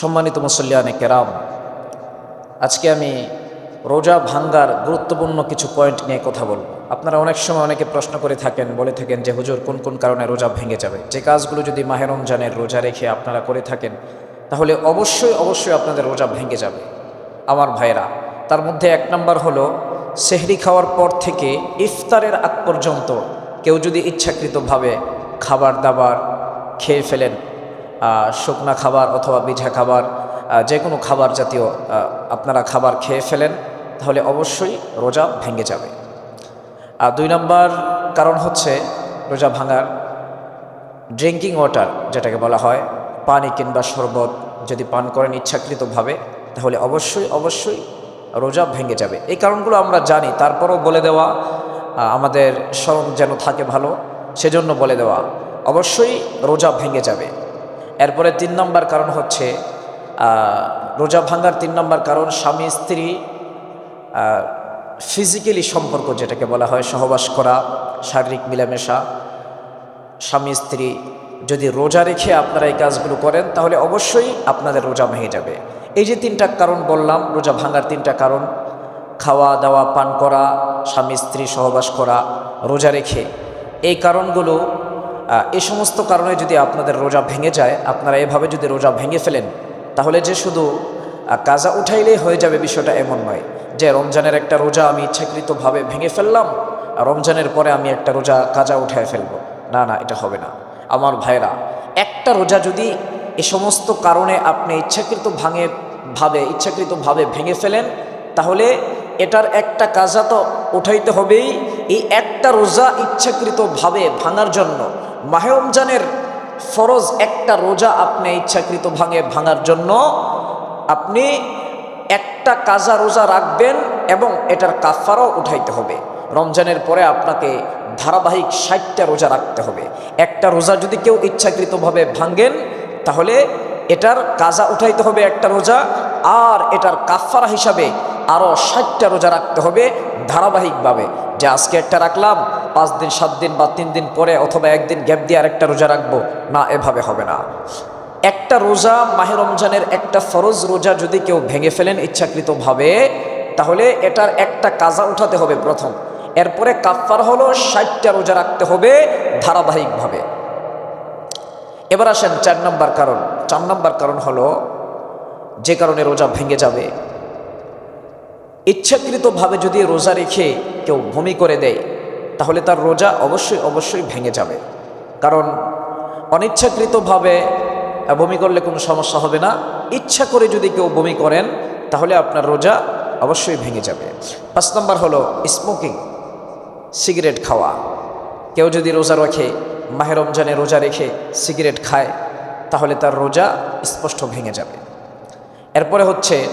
সম্মানিত মুসল্লিয়ানে কেরাম, আজকে আমি রোজা ভাঙ্গার গুরুত্বপূর্ণ কিছু পয়েন্ট নিয়ে কথা বলব। আপনারা অনেক সময় অনেকে প্রশ্ন করে থাকেন, বলে থাকেন যে, হুজুর, কোন কোন কারণে রোজা ভেঙে যাবে? যে কাজগুলো যদি মাহের রমজানের রোজা রেখে আপনারা করে থাকেন, তাহলে অবশ্যই অবশ্যই আপনাদের রোজা ভেঙে যাবে। আমার ভাইরা তার মধ্যে এক নম্বর হলো, সেহরি খাওয়ার পর থেকে ইফতারের আগ পর্যন্ত কেউ যদি ইচ্ছাকৃতভাবে খাবার দাবার খেয়ে ফেলেন শুকনা খাবার অথবা বিঝা খাবার যে কোনো খাবার জাতীয় আপনারা খাবার খেয়ে ফেলেন, তাহলে অবশ্যই রোজা ভেঙে যাবে। আর দুই নম্বর কারণ হচ্ছে রোজা ভাঙার ড্রিঙ্কিং ওয়াটার, যেটাকে বলা হয়, পানি কিংবা শরবত যদি পান করেন ইচ্ছাকৃতভাবে, তাহলে অবশ্যই অবশ্যই রোজা ভেঙে যাবে। এই কারণগুলো আমরা জানি, তারপরও বলে দেওয়া আমাদের স্মরণ যেন থাকে ভালো, সেজন্য বলে দেওয়া, অবশ্যই রোজা ভেঙে যাবে। এরপরে তিন নম্বর কারণ হচ্ছে রোজা ভাঙার তিন নম্বর কারণ স্বামী স্ত্রী ফিজিক্যালি সম্পর্ক যেটাকে বলা হয়, সহবাস করা, শারীরিক মিলামেশা। স্বামী স্ত্রী যদি রোজা রেখে আপনারা এই কাজগুলো করেন, তাহলে অবশ্যই আপনাদের রোজা ভেঙে যাবে। এই যে তিনটা কারণ বললাম, রোজা ভাঙার তিনটা কারণ, খাওয়া, দাওয়া, পান করা, স্বামী স্ত্রী সহবাস করা, রোজা রেখে, এই কারণগুলো এই সমস্ত কারণে যদি আপনাদের রোজা ভেঙে যায়, আপনারা এভাবে যদি রোজা ভেঙে ফেলেন, তাহলে যে শুধু কাজা উঠাইলেই হয়ে যাবে বিষয়টা এমন নয়। যে রমজানের একটা রোজা আমি ইচ্ছাকৃতভাবে ভেঙে ফেললাম আর রমজানের পরে আমি একটা রোজা কাজা উঠায় ফেলব। না না, এটা হবে না। আমার ভাইরা, একটা রোজা যদি এ সমস্ত কারণে আপনি ইচ্ছাকৃত ভাঙে, ভাবে, ইচ্ছাকৃতভাবে ভেঙে ফেলেন, তাহলে এটার একটা কাজা তো উঠাইতে হবেই। এই একটা রোজা ইচ্ছাকৃতভাবে ভাঙার জন্য। মাহে রমজানের ফরজ একটা রোজা আপনি ইচ্ছাকৃত ভাঙে ভাঙার জন্য আপনি একটা কাজা রোজা রাখবেন এবং এটার কাফারও উঠাইতে হবে। রমজানের পরে আপনাকে ধারাবাহিক ষাটটা রোজা রাখতে হবে। একটা রোজা যদি কেউ ইচ্ছাকৃতভাবে ভাঙ্গেন তাহলে এটার কাজা উঠাইতে হবে একটা রোজা, আর এটার কাফারা হিসাবে আরও ষাটটা রোজা রাখতে হবে ধারাবাহিকভাবে। যে আজকে একটা রাখলাম, পাঁচ দিন, সাত দিন বা তিন দিন পরে অথবা একদিন গ্যাপ দিয়ে আরেকটা রোজা রাখব, না, এভাবে হবে না। একটা রোজা মাহে রমজানের একটা ফরজ রোজা যদি কেউ ভেঙে ফেলেন ইচ্ছাকৃতভাবে, তাহলে এটার একটা কাজা উঠাতে হবে প্রথম। এরপরে কাফার হলো ষাটটা রোজা রাখতে হবে ধারাবাহিকভাবে। এবার আসেন চার নম্বর কারণ। চার নম্বর কারণ হলো, যে কারণে রোজা ভেঙে যাবে। ইচ্ছাকৃতভাবে যদি রোজা রেখে কেউ ভূমি করে দেয়, তাহলে তার রোজা অবশ্যই অবশ্যই ভেঙে যাবে। কারণ অনিচ্ছাকৃতভাবে বমি করলে কোনো সমস্যা হবে না। ইচ্ছা করে যদি কেউ বমি করেন, তাহলে আপনার রোজা অবশ্যই ভেঙে যাবে। পাঁচ নম্বর হলো স্মোকিং, সিগারেট খাওয়া। কেউ যদি রোজা রাখে, মাহে রমজানে রোজা রেখে সিগারেট খায়, তাহলে তার রোজা স্পষ্ট ভেঙে যাবে। এরপরে হচ্ছে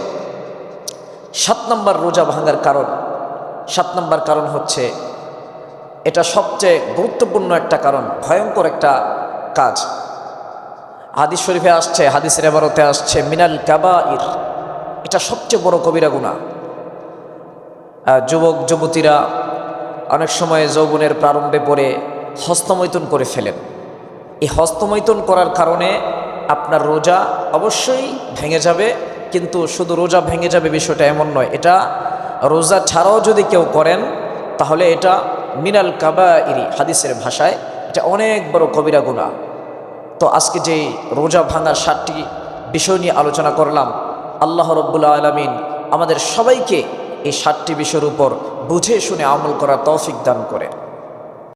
সাত নম্বর রোজা ভাঙার কারণ। সাত নম্বর কারণ হচ্ছে, এটা সবচেয়ে গুরুত্বপূর্ণ একটা কারণ, ভয়ঙ্কর একটা কাজ। হাদিস শরীফে আসছে, হাদিসের এবারতে আসছে, মিনাল কাবাইর। এটা সবচেয়ে বড় কবিরা গুণা যুবক, যুবতীরা অনেক সময় যৌবনের প্রারম্ভে পড়ে হস্তমৈথুন করে ফেলেন। এই হস্তমৈথুন করার কারণে আপনার রোজা অবশ্যই ভেঙে যাবে কিন্তু শুধু রোজা ভেঙে যাবে বিষয়টা এমন নয়। এটা রোজা ছাড়াও যদি কেউ করেন, তাহলে এটা মিনাল কাবা ইরি হাদিসের ভাষায় এটা অনেক বড় কবিরা গুণা তো আজকে যে রোজা ভাঙার সাতটি বিষয় নিয়ে আলোচনা করলাম, আল্লাহ রব্বুল্লা আলমিন আমাদের সবাইকে এই সাতটি বিষয়ের উপর বুঝে শুনে আমল করার তৌফিক দান করে